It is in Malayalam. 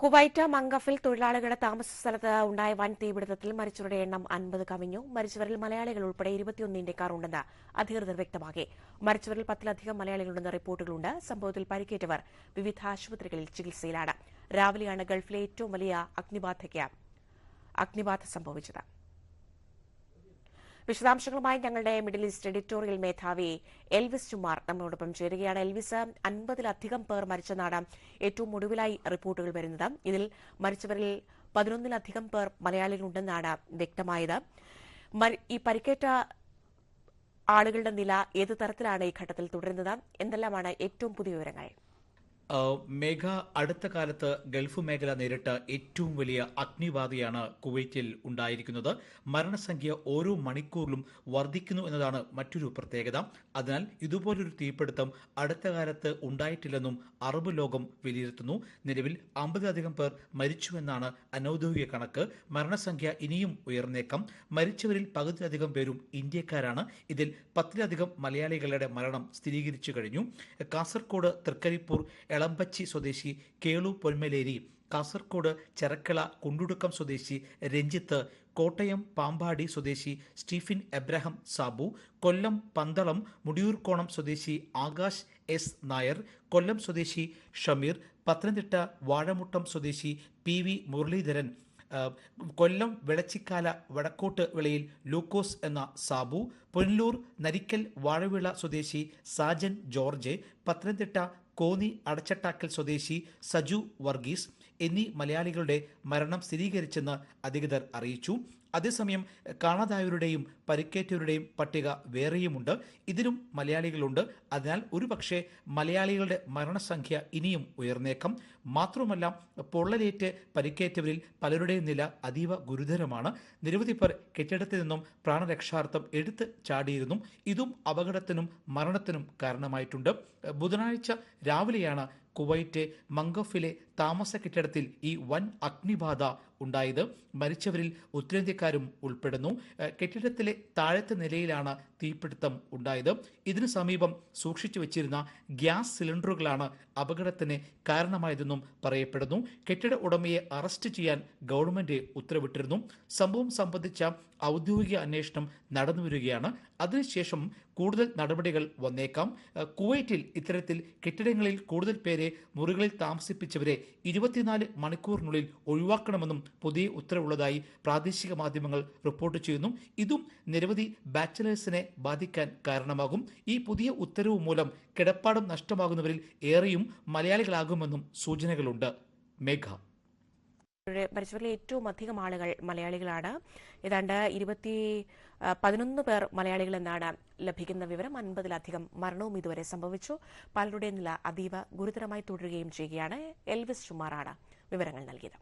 കുവൈറ്റ് മംഗഫിൽ തൊഴിലാളികളുടെ താമസ സ്ഥലത്ത് ഉണ്ടായ വൻ തീപിടുത്തത്തിൽ മരിച്ചവരുടെ എണ്ണം അൻപത് കവിഞ്ഞു. മരിച്ചവരിൽ മലയാളികൾ ഉൾപ്പെടെ ഇരുപത്തിയൊന്ന് ഇന്ത്യക്കാർ ഉണ്ടെന്ന് അധികൃതർ വ്യക്തമാക്കി. മരിച്ചവരിൽ പത്തിലധികം മലയാളികളുണ്ടെന്ന് റിപ്പോർട്ടുകളുണ്ട്. സംഭവത്തിൽ പരിക്കേറ്റവർ വിവിധ ആശുപത്രികളിൽ ചികിത്സയിലാണ്. രാവിലെയാണ് ഗൾഫിലെ ഏറ്റവും വലിയ അഗ്നിബാധയ്ക്ക് അഗ്നിബാധ സംഭവിച്ചത്. വിശദാംശങ്ങളുമായി ഞങ്ങളുടെ മിഡിൽ ഈസ്റ്റ് എഡിറ്റോറിയൽ മേധാവി എൽവിസ് ചുമാർ നമ്മളോടൊപ്പം ചേരുകയാണ്. എൽവിസ് അൻപതിലധികം പേർ മരിച്ചെന്നാണ് ഏറ്റവും ഒടുവിലായി റിപ്പോർട്ടുകൾ വരുന്നത്. ഇതിൽ മരിച്ചവരിൽ പതിനൊന്നിലധികം പേർ മലയാളികളുണ്ടെന്നാണ് വ്യക്തമായത്. ഈ പരിക്കേറ്റ ആളുകളുടെ നില ഏത് തരത്തിലാണ് ഈ ഘട്ടത്തിൽ തുടരുന്നത്? എന്തെല്ലാമാണ് ഏറ്റവും പുതിയ വിവരങ്ങൾ? മേഘ അടുത്ത കാലത്ത് ഗൾഫ് മേഖല നേരിട്ട ഏറ്റവും വലിയ അഗ്നിബാധയാണ് കുവൈറ്റിൽ ഉണ്ടായിരിക്കുന്നത്. മരണസംഖ്യ ഓരോ മണിക്കൂറിലും വർദ്ധിക്കുന്നു എന്നതാണ് മറ്റൊരു പ്രത്യേകത. അതിനാൽ ഇതുപോലൊരു തീപിടുത്തം അടുത്ത കാലത്ത് ഉണ്ടായിട്ടില്ലെന്നും അറബ് ലോകം വിലയിരുത്തുന്നു. നിലവിൽ അമ്പതിലധികം പേർ മരിച്ചുവെന്നാണ് അനൌദ്യോഗിക കണക്ക്. മരണസംഖ്യ ഇനിയും ഉയർന്നേക്കാം. മരിച്ചവരിൽ പകുതിയിലധികം പേരും ഇന്ത്യക്കാരാണ്. ഇതിൽ പത്തിലധികം മലയാളികളുടെ മരണം സ്ഥിരീകരിച്ചു കഴിഞ്ഞു. കാസർകോട് തൃക്കരിപ്പൂർ എളമ്പച്ചി സ്വദേശി കേളു പൊന്മലേരി കാസർകോട് ചെറക്കള കുണ്ടുടുക്കം സ്വദേശി രഞ്ജിത്ത് കോട്ടയം പാമ്പാടി സ്വദേശി സ്റ്റീഫിൻ എബ്രഹാം സാബു കൊല്ലം പന്തളം മുടിയൂർക്കോണം സ്വദേശി ആകാശ് എസ് നായർ കൊല്ലം സ്വദേശി ഷമീർ പത്തനംതിട്ട വാഴമുട്ടം സ്വദേശി പി വി മുരളീധരൻ കൊല്ലം വെളച്ചിക്കാല വടക്കോട്ട് വിളയിൽ ലൂക്കോസ് എന്ന സാബു പുനലൂർ നരിക്കൽ വാഴവിള സ്വദേശി സാജൻ ജോർജ് പത്തനംതിട്ട കോന്നി അടച്ചട്ടാക്കൽ സ്വദേശി സജു വർഗീസ് എന്നീ മലയാളികളുടെ മരണം സ്ഥിരീകരിച്ചെന്ന് അധികൃതർ അറിയിച്ചു. അതേസമയം കാണാതായവരുടെയും പരിക്കേറ്റവരുടെയും പട്ടിക വേറെയുമുണ്ട്. ഇതിലും മലയാളികളുണ്ട്. അതിനാൽ ഒരുപക്ഷെ മലയാളികളുടെ മരണസംഖ്യ ഇനിയും ഉയർന്നേക്കാം. മാത്രമല്ല പൊള്ളലേറ്റ് പരിക്കേറ്റവരിൽ പലരുടെയും നില അതീവ ഗുരുതരമാണ്. നിരവധി പേർ കെട്ടിടത്തിൽ നിന്നും പ്രാണരക്ഷാർത്ഥം എടുത്ത് ചാടിയിരുന്നു. ഇതും അപകടത്തിനും മരണത്തിനും കാരണമായിട്ടുണ്ട്. ബുധനാഴ്ച രാവിലെയാണ് കുവൈറ്റ് മംഗഫിലെ താമസ കെട്ടിടത്തിൽ ഈ വൻ അഗ്നിബാധ ഉണ്ടായത്. മരിച്ചവരിൽ ഉത്തരേന്ത്യക്കാരും ഉൾപ്പെടുന്നു. കെട്ടിടത്തിലെ താഴത്തെ നിലയിലാണ് തീപിടുത്തം ഉണ്ടായത്. ഇതിനു സമീപം സൂക്ഷിച്ചു വച്ചിരുന്ന ഗ്യാസ് സിലിണ്ടറുകളാണ് അപകടത്തിന് കാരണമായതെന്നും പറയപ്പെടുന്നു. കെട്ടിട ഉടമയെ അറസ്റ്റ് ചെയ്യാൻ ഗവൺമെന്റ് ഉത്തരവിട്ടിരുന്നു. സംഭവം സംബന്ധിച്ച ഔദ്യോഗിക അന്വേഷണം നടന്നുവരികയാണ്. അതിനുശേഷം കൂടുതൽ നടപടികൾ വന്നേക്കാം. കുവൈറ്റിൽ ഇത്തരത്തിൽ കെട്ടിടങ്ങളിൽ കൂടുതൽ പേരെ മുറികളിൽ താമസിപ്പിച്ചവരെ ഇരുപത്തിനാല് മണിക്കൂറിനുള്ളിൽ ഒഴിവാക്കണമെന്നും പുതിയ ഉത്തരവുള്ളതായി പ്രാദേശിക മാധ്യമങ്ങൾ റിപ്പോർട്ട് ചെയ്യുന്നു. ഇതും നിരവധി ബാച്ചലേഴ്സിനെ ബാധിക്കാൻ കാരണമാകും. ഈ പുതിയ ഉത്തരവ് മൂലം കിടപ്പാടം നഷ്ടമാകുന്നവരിൽ ഏറെയും മലയാളികളാകുമെന്നും സൂചനകളുണ്ട്. മേഘ. പരിശോധനയിൽ ഏറ്റവും അധികം ആളുകൾ മലയാളികളാണ്. ഏതാണ്ട് ഇരുപത്തി പതിനൊന്ന് പേർ മലയാളികൾ എന്നാണ് ലഭിക്കുന്ന വിവരം. അൻപതിലധികം മരണവും ഇതുവരെ സംഭവിച്ചു. പലരുടെയും നില അതീവ ഗുരുതരമായി തുടരുകയും ചെയ്യുകയാണ്. എൽവിസ് ചുമാറാണ് വിവരങ്ങൾ നൽകിയത്.